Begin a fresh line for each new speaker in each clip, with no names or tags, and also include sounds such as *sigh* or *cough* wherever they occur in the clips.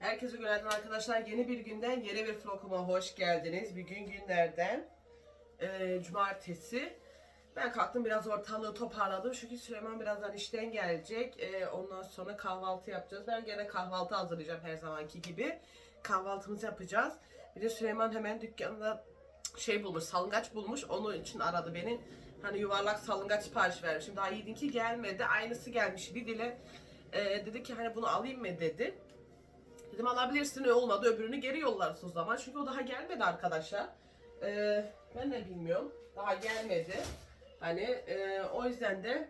Herkese günaydın arkadaşlar. Yeni bir günden yeni bir vloguma hoş geldiniz. Bir gün günlerden eee, cumartesi. Ben kalktım biraz ortalığı toparladım. Çünkü Süleyman birazdan işten gelecek. Eee, ondan sonra kahvaltı yapacağız. Ben gene kahvaltı hazırlayacağım her zamanki gibi. Kahvaltımızı yapacağız. Bir de Süleyman hemen dükkanda şey bulmuş, salıngaç bulmuş. Onun için aradı beni. Hani yuvarlak salıngaç sipariş vermişim. Daha ki gelmedi. Aynısı gelmiş Lidl'e. Eee, dedi ki hani bunu alayım mı dedi. Dedim alabilirsin olmadı öbürünü geri yollarız o zaman. Çünkü o daha gelmedi arkadaşlar. Ee, ben de bilmiyorum. Daha gelmedi. Hani e, o yüzden de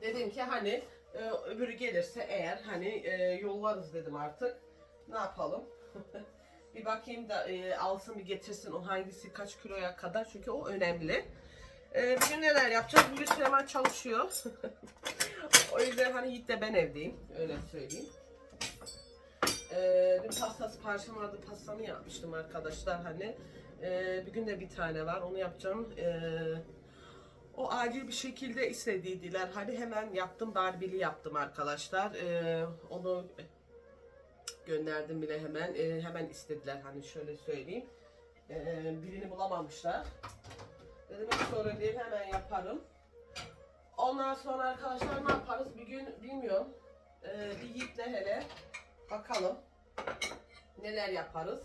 dedim ki hani e, öbürü gelirse eğer hani e, yollarız dedim artık. Ne yapalım? *laughs* bir bakayım da e, alsın bir getirsin o hangisi kaç kiloya kadar çünkü o önemli. E, bugün neler yapacağız? Bugün Süleyman çalışıyor. *laughs* o yüzden hani Yiğit de ben evdeyim. Öyle söyleyeyim. Ee, dün pasta siparişim vardı. Pastamı yapmıştım arkadaşlar hani. Ee, bir gün de bir tane var. Onu yapacağım. Ee, o acil bir şekilde istediydiler. Hani hemen yaptım. Barbie'li yaptım arkadaşlar. Ee, onu gönderdim bile hemen. Ee, hemen istediler hani şöyle söyleyeyim. Ee, birini bulamamışlar. Dedim hiç sorun değil hemen yaparım. Ondan sonra arkadaşlar ne yaparız? Bir gün bilmiyorum. Ee, bir Yiğit'le hele Bakalım neler yaparız.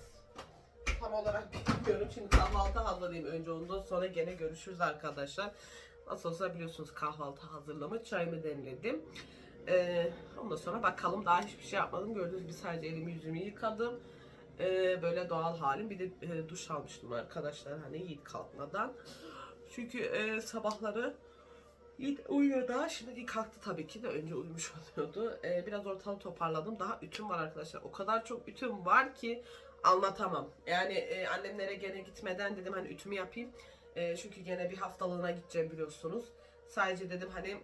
Tam olarak bilmiyorum. Şimdi kahvaltı hazırlayayım önce ondan sonra gene görüşürüz arkadaşlar. Nasıl olsa biliyorsunuz kahvaltı hazırlama çayımı demledim. Ee, ondan sonra bakalım daha hiçbir şey yapmadım. Gördüğünüz gibi sadece elimi yüzümü yıkadım. Ee, böyle doğal halim. Bir de e, duş almıştım arkadaşlar hani Yiğit kalkmadan. Çünkü e, sabahları uyuyor da şimdi kalktı tabii ki de önce uyumuş *laughs* oluyordu. Ee, biraz ortalığı toparladım. Daha ütüm var arkadaşlar. O kadar çok ütüm var ki anlatamam. Yani e, annemlere gene gitmeden dedim hani ütümü yapayım. E, çünkü gene bir haftalığına gideceğim biliyorsunuz. Sadece dedim hani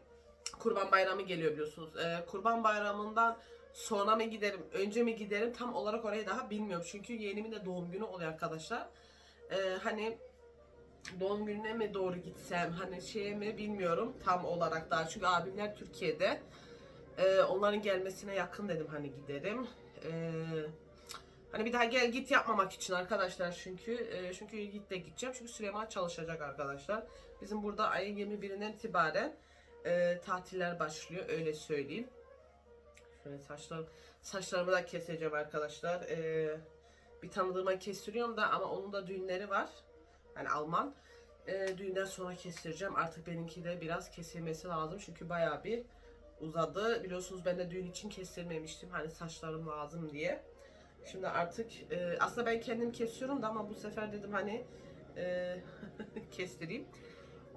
Kurban Bayramı geliyor biliyorsunuz. E, Kurban Bayramı'ndan sonra mı giderim, önce mi giderim tam olarak orayı daha bilmiyorum. Çünkü yeğenimin de doğum günü oluyor arkadaşlar. E, hani doğum gününe mi doğru gitsem hani şeye mi bilmiyorum tam olarak daha. Çünkü abimler Türkiye'de. Ee, onların gelmesine yakın dedim hani giderim. Ee, hani bir daha gel git yapmamak için arkadaşlar çünkü. E, çünkü git de gideceğim. Çünkü Süleyman çalışacak arkadaşlar. Bizim burada ayın 21'inden itibaren e, tatiller başlıyor öyle söyleyeyim. Şöyle saçlarım saçlarımı da keseceğim arkadaşlar. Ee, bir tanıdığıma kestiriyorum da ama onun da düğünleri var yani Alman. E, düğünden sonra kestireceğim. Artık benimki de biraz kesilmesi lazım. Çünkü bayağı bir uzadı. Biliyorsunuz ben de düğün için kestirmemiştim. Hani saçlarım lazım diye. Şimdi artık e, aslında ben kendim kesiyorum da ama bu sefer dedim hani e, *laughs* kestireyim.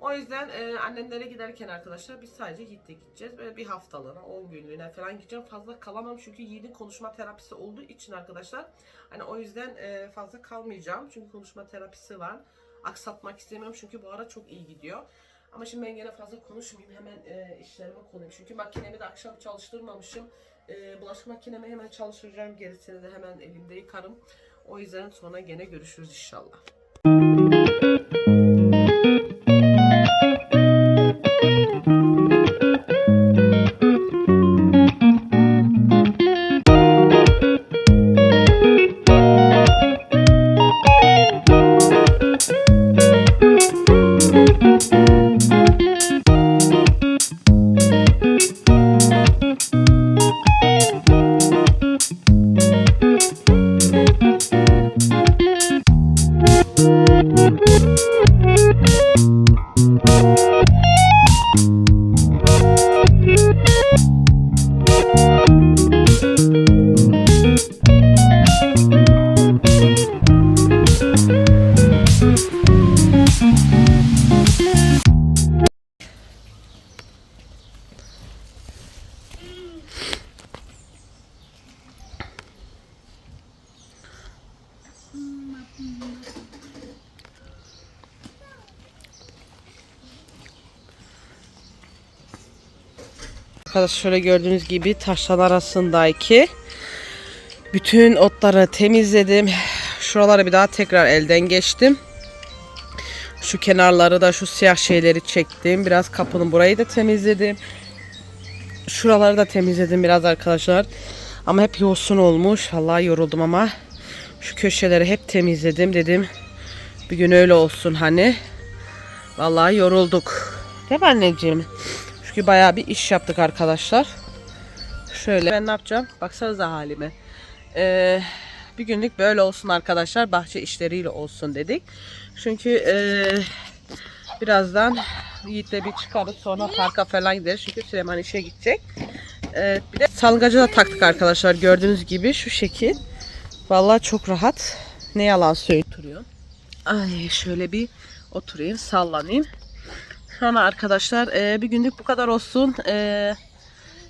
O yüzden e, annemlere giderken arkadaşlar biz sadece Yiğit'le gideceğiz. Böyle bir haftalığına, 10 günlüğüne falan gideceğim. Fazla kalamam çünkü Yiğit'in konuşma terapisi olduğu için arkadaşlar. Hani o yüzden e, fazla kalmayacağım. Çünkü konuşma terapisi var. Aksatmak istemiyorum çünkü bu ara çok iyi gidiyor. Ama şimdi ben gene fazla konuşmayayım. Hemen e, işlerime konulayım. Çünkü makinemi de akşam çalıştırmamışım. E, bulaşık makinemi hemen çalıştıracağım. Gerisini de hemen elimde yıkarım. O yüzden sonra gene görüşürüz inşallah. Arkadaşlar şöyle gördüğünüz gibi taşlar arasındaki bütün otları temizledim. Şuraları bir daha tekrar elden geçtim. Şu kenarları da şu siyah şeyleri çektim. Biraz kapının burayı da temizledim. Şuraları da temizledim biraz arkadaşlar. Ama hep yosun olmuş. Vallahi yoruldum ama şu köşeleri hep temizledim dedim. Bir gün öyle olsun hani. Vallahi yorulduk. Değil mi anneciğim? Çünkü bayağı bir iş yaptık arkadaşlar. Şöyle ben ne yapacağım? Baksanıza halime. Ee, bir günlük böyle olsun arkadaşlar. Bahçe işleriyle olsun dedik. Çünkü ee, birazdan Yiğit'le bir çıkarız sonra parka falan gideriz. Çünkü Süleyman işe gidecek. Ee, bir de salgacı da taktık arkadaşlar. Gördüğünüz gibi şu şekil. Vallahi çok rahat. Ne yalan söylüyor. Ay şöyle bir oturayım sallanayım. Sonra arkadaşlar e, bir günlük bu kadar olsun. E,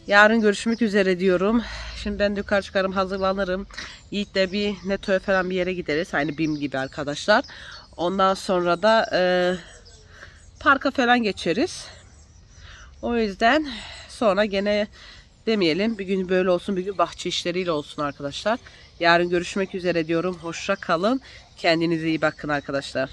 yarın görüşmek üzere diyorum. Şimdi ben yukarı çıkarım hazırlanırım. Yiğit'le bir Neto'ya falan bir yere gideriz. Aynı BİM gibi arkadaşlar. Ondan sonra da e, parka falan geçeriz. O yüzden sonra gene demeyelim. Bir gün böyle olsun, bir gün bahçe işleriyle olsun arkadaşlar. Yarın görüşmek üzere diyorum. Hoşça kalın. Kendinize iyi bakın arkadaşlar.